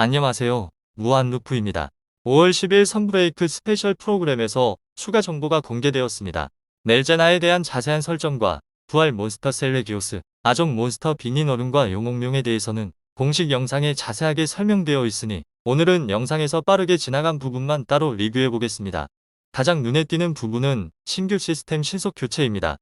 안녕하세요. 무한루프입니다. 5월 10일 선브레이크 스페셜 프로그램에서 추가 정보가 공개되었습니다. 넬제나에 대한 자세한 설정과 부활 몬스터 셀레기오스, 아종 몬스터 비니너룬과 용옥룡에 대해서는 공식 영상에 자세하게 설명되어 있으니 오늘은 영상에서 빠르게 지나간 부분만 따로 리뷰해 보겠습니다. 가장 눈에 띄는 부분은 신규 시스템 신속 교체입니다.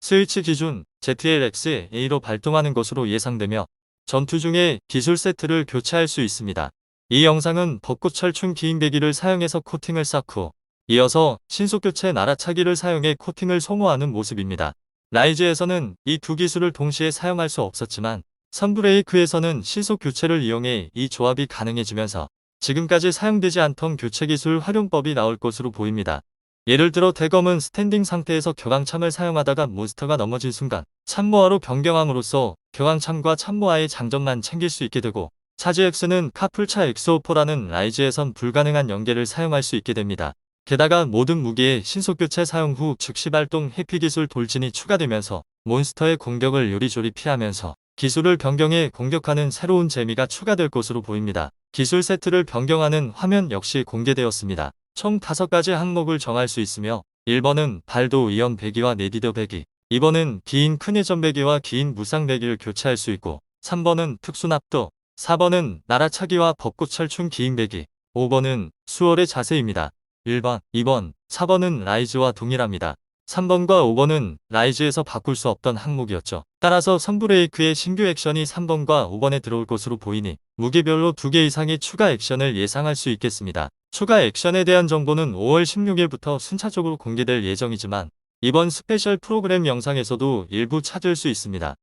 스위치 기준 ZLX-A로 발동하는 것으로 예상되며 전투 중에 기술 세트를 교체할 수 있습니다. 이 영상은 벚꽃 철충 기인배기를 사용해서 코팅을 쌓고 이어서 신속 교체 날아차기를 사용해 코팅을 소모하는 모습입니다. 라이즈에서는 이 두 기술을 동시에 사용할 수 없었지만 선브레이크에서는 신속 교체를 이용해 이 조합이 가능해지면서 지금까지 사용되지 않던 교체 기술 활용법이 나올 것으로 보입니다. 예를 들어 대검은 스탠딩 상태에서 격앙참을 사용하다가 몬스터가 넘어진 순간 참모아로 변경함으로써 격앙참과 참모아의 장점만 챙길 수 있게 되고 차지 X는 카풀차 엑소포라는 라이즈에선 불가능한 연계를 사용할 수 있게 됩니다. 게다가 모든 무기의 신속교체 사용 후 즉시 발동 해피 기술 돌진이 추가되면서 몬스터의 공격을 요리조리 피하면서 기술을 변경해 공격하는 새로운 재미가 추가될 것으로 보입니다. 기술 세트를 변경하는 화면 역시 공개되었습니다. 총 5가지 항목을 정할 수 있으며 1번은 발도 이연 배기와 네디더 배기 2번은 긴 큰예전 배기와 긴 무쌍 배기를 교체할 수 있고 3번은 특수납도 4번은 나라차기와 벚꽃 철충 긴 배기 5번은 수월의 자세입니다. 1번, 2번, 4번은 라이즈와 동일합니다. 3번과 5번은 라이즈에서 바꿀 수 없던 항목이었죠. 따라서 선브레이크의 신규 액션이 3번과 5번에 들어올 것으로 보이니 무기별로 2개 이상의 추가 액션을 예상할 수 있겠습니다. 추가 액션에 대한 정보는 5월 16일부터 순차적으로 공개될 예정이지만 이번 스페셜 프로그램 영상에서도 일부 찾을 수 있습니다.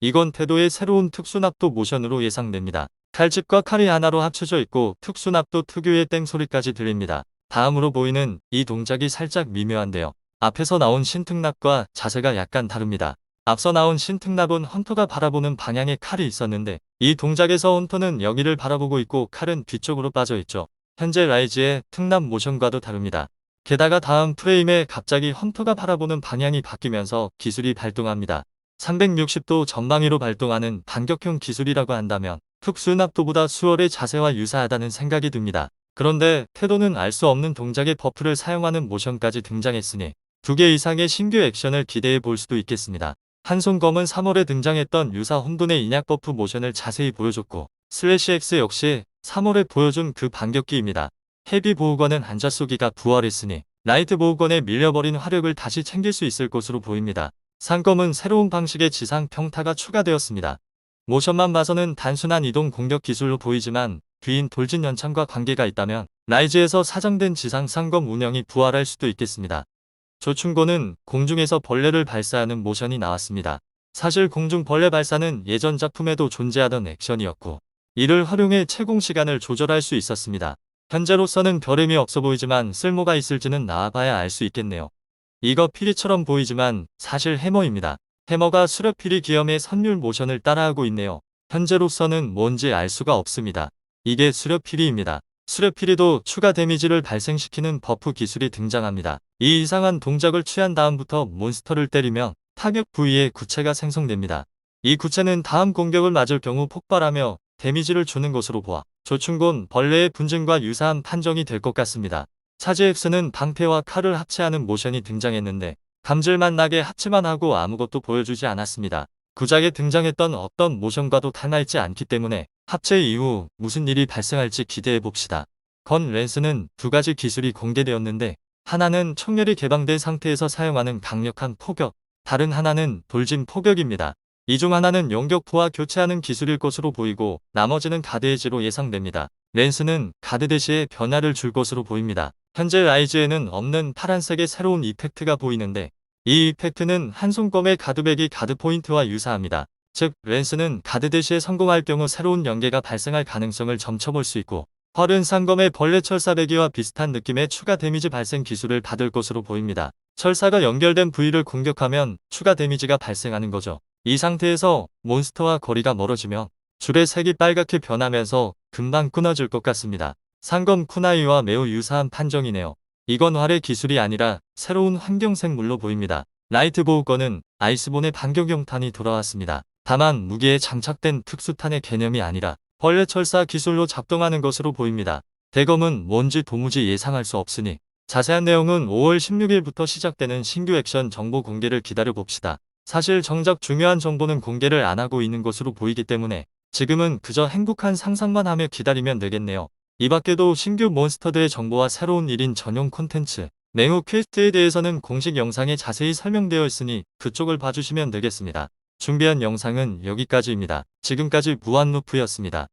이건 태도의 새로운 특수납도 모션으로 예상됩니다. 칼집과 칼이 하나로 합쳐져 있고 특수납도 특유의 땡소리까지 들립니다. 다음으로 보이는 이 동작이 살짝 미묘한데요. 앞에서 나온 신특납과 자세가 약간 다릅니다. 앞서 나온 신특납은 헌터가 바라보는 방향에 칼이 있었는데 이 동작에서 헌터는 여기를 바라보고 있고 칼은 뒤쪽으로 빠져 있죠. 현재 라이즈의 특납 모션과도 다릅니다. 게다가 다음 프레임에 갑자기 헌터가 바라보는 방향이 바뀌면서 기술이 발동합니다. 360도 전방위로 발동하는 반격형 기술이라고 한다면 특수납도보다 수월의 자세와 유사하다는 생각이 듭니다. 그런데 태도는 알 수 없는 동작의 버프를 사용하는 모션까지 등장했으니 두 개 이상의 신규 액션을 기대해 볼 수도 있겠습니다. 한손검은 3월에 등장했던 유사 혼돈의 인약 버프 모션을 자세히 보여줬고 슬래시 X 역시 3월에 보여준 그 반격기입니다. 헤비 보호관은 한자 쏘기가 부활했으니 라이트 보호관에 밀려버린 화력을 다시 챙길 수 있을 것으로 보입니다. 상검은 새로운 방식의 지상 평타가 추가되었습니다. 모션만 봐서는 단순한 이동 공격 기술로 보이지만 뒤인 돌진 연창과 관계가 있다면 라이즈에서 사장된 지상 상검 운영이 부활할 수도 있겠습니다. 조충고는 공중에서 벌레를 발사하는 모션이 나왔습니다. 사실 공중 벌레 발사는 예전 작품에도 존재하던 액션이었고 이를 활용해 채공 시간을 조절할 수 있었습니다. 현재로서는 별 의미 없어 보이지만 쓸모가 있을지는 나와봐야 알 수 있겠네요. 이거 피리처럼 보이지만 사실 해머입니다. 해머가 수렵피리 기염의 선율 모션을 따라하고 있네요. 현재로서는 뭔지 알 수가 없습니다. 이게 수렵피리입니다. 수렵피리도 추가 데미지를 발생시키는 버프 기술이 등장합니다. 이 이상한 동작을 취한 다음부터 몬스터를 때리면 타격 부위에 구체가 생성됩니다. 이 구체는 다음 공격을 맞을 경우 폭발하며 데미지를 주는 것으로 보아 조충곤 벌레의 분진과 유사한 판정이 될 것 같습니다. 차지엑스는 방패와 칼을 합체하는 모션이 등장했는데 감질만 나게 합체만 하고 아무것도 보여주지 않았습니다. 구작에 등장했던 어떤 모션과도 달라있지 않기 때문에 합체 이후 무슨 일이 발생할지 기대해 봅시다. 건 랜스는 두 가지 기술이 공개되었는데 하나는 청렬이 개방된 상태에서 사용하는 강력한 포격, 다른 하나는 돌진 포격입니다. 이 중 하나는 용격포와 교체하는 기술일 것으로 보이고 나머지는 가드에지로 예상됩니다. 랜스는 가드 대시에 변화를 줄 것으로 보입니다. 현재 라이즈에는 없는 파란색의 새로운 이펙트가 보이는데 이 이펙트는 한손검의 가드백이 가드 포인트와 유사합니다. 즉 랜스는 가드 대시에 성공할 경우 새로운 연계가 발생할 가능성을 점쳐볼 수 있고 펄은 상검의 벌레 철사배기와 비슷한 느낌의 추가 데미지 발생 기술을 받을 것으로 보입니다. 철사가 연결된 부위를 공격하면 추가 데미지가 발생하는 거죠. 이 상태에서 몬스터와 거리가 멀어지면 줄의 색이 빨갛게 변하면서 금방 끊어질 것 같습니다. 상검 쿠나이와 매우 유사한 판정이네요. 이건 활의 기술이 아니라 새로운 환경생물로 보입니다. 라이트 보호건은 아이스본의 반격용탄이 돌아왔습니다. 다만 무기에 장착된 특수탄의 개념이 아니라 벌레 철사 기술로 작동하는 것으로 보입니다. 대검은 뭔지 도무지 예상할 수 없으니 자세한 내용은 5월 16일부터 시작되는 신규 액션 정보 공개를 기다려 봅시다. 사실 정작 중요한 정보는 공개를 안 하고 있는 것으로 보이기 때문에 지금은 그저 행복한 상상만 하며 기다리면 되겠네요. 이 밖에도 신규 몬스터들의 정보와 새로운 1인 전용 콘텐츠, 맹호 퀘스트에 대해서는 공식 영상에 자세히 설명되어 있으니 그쪽을 봐주시면 되겠습니다. 준비한 영상은 여기까지입니다. 지금까지 무한루프였습니다.